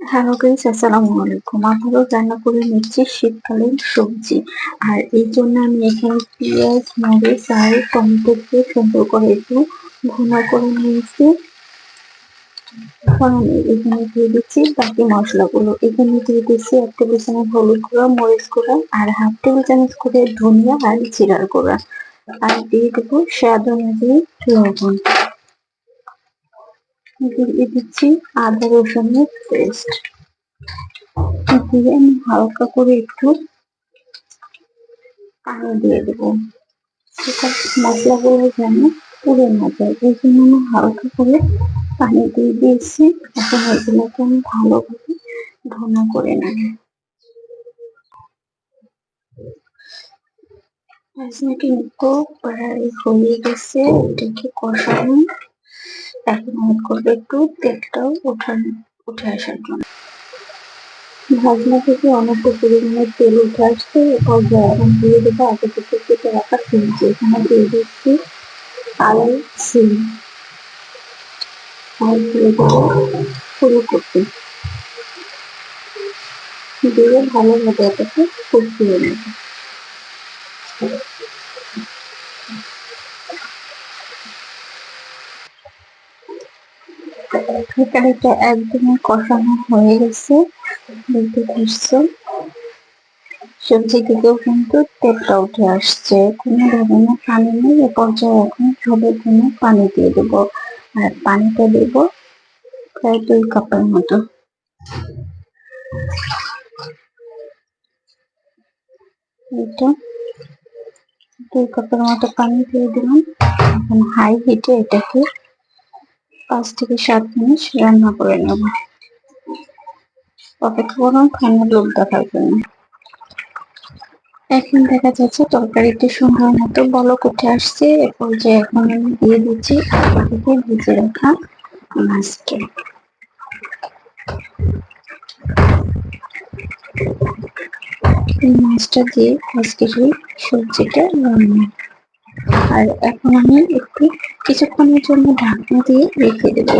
Hello guys, আসসালামু আলাইকুম। আবারও রান্না করে নিচ্ছি শীতকালীন সবজি। আর এই জন্য আমি এখানে পেঁয়াজ, মরিচ আর টমেটো দিয়ে সুন্দর করে একটু ভুনা করে নিয়েছি। এখানে দিয়ে দিচ্ছি বাকি মশলাগুলো। এখানে দিয়ে দিচ্ছি এক টেবিল চামচ হলুদ গুঁড়া, মরিচ গুঁড়া আর হাফ টেবিল চামচ করে ধনিয়া আর জিরার গুঁড়া। আর দিয়ে দেবো স্বাদ অনুযায়ী লবণ। দিয়ে দিচ্ছি আদা রসুনের পেস্ট দিয়ে আমি হালকা করে একটু পানি দিয়ে দেবো। সেটা মশলাগুলো যেন পুড়ে না যায়, এই জন্য আমি হালকা করে পানি দিয়ে দিয়েছি। এখন এগুলোকে আমি ভালোভাবে ধনা করে নেব। কিন্তু প্রায় হয়ে গেছে, এটাকে কষানো এখন অ্যাড করব একটু তেলটাও ওঠানো উঠে আসার জন্য। ভাজনা থেকে অনেকটা পরিমাণে তেল উঠে আসছে, এরপর দিয়ে দেবো আগে থেকে কেটে রাখা সবজি এখানে দিয়ে দিচ্ছি আলু সিম। আর দিয়ে দিয়ে ভালোভাবে এটাকে ফুটিয়ে নেব। তরকারিটা একদমই কষানো হয়ে গেছে। দেখতে পাচ্ছ সবজি থেকেও কিন্তু তেলটা উঠে আসছে। কোনো ধরনের পানি নেই। এ পর্যায়ে এখন সবের জন্য পানি দিয়ে দেবো। আর পানিটা দেব প্রায় দুই কাপের মতো। এটা দুই কাপের মতো পানি দিয়ে দিলাম। এখন হাই হিটে এটাকে পাঁচ থেকে সাত মিনিট রান্না করে নেব। অপেক্ষা করুন খানের লোক দেখার জন্য। এখন দেখা যাচ্ছে তরকারিটি সুন্দর মতো বলক উঠে আসছে। এ যে এখন আমি দিয়ে দিচ্ছি থেকে ভিজে রাখা মাছকে। মাছটা দিয়ে আজকে সবজিটা রান্না। আর এখন আমি একটু কিছুক্ষণের জন্য ঢাকনা দিয়ে রেখে দেব।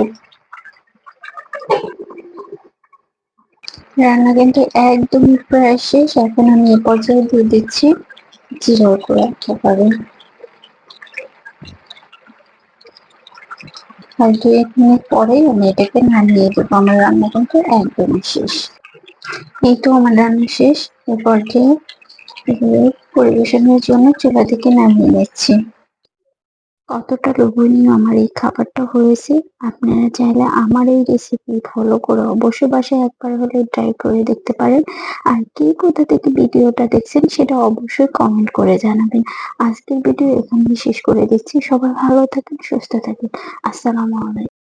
রান্না কিন্তু একদমই প্রায় শেষ, এখন আমি এ পর্যায়ে দিয়ে দিচ্ছি জিরার গুঁড়া খাবারে আর দু এক মিনিট পরেই আমি এটাকে নামিয়ে দেবো, আমার রান্না কিন্তু একদমই শেষ। এই তো আমার রান্না শেষ, এ পর্যায়ে পরিবেশনের জন্য চুলা থেকে নামিয়ে নিচ্ছি। কতটা লোভনীয় আমার এই খাবারটা হয়েছে। আপনারা চাইলে আমার এই রেসিপি ফলো করে অবশ্যই বাসায় একবার হলে ট্রাই করে দেখতে পারেন। আর কে কোথা থেকে ভিডিওটা দেখছেন সেটা অবশ্যই কমেন্ট করে জানাবেন। আজকের ভিডিও এখানেই শেষ করে দিচ্ছি। সবাই ভালো থাকেন, সুস্থ থাকেন। আসসালামু আলাইকুম।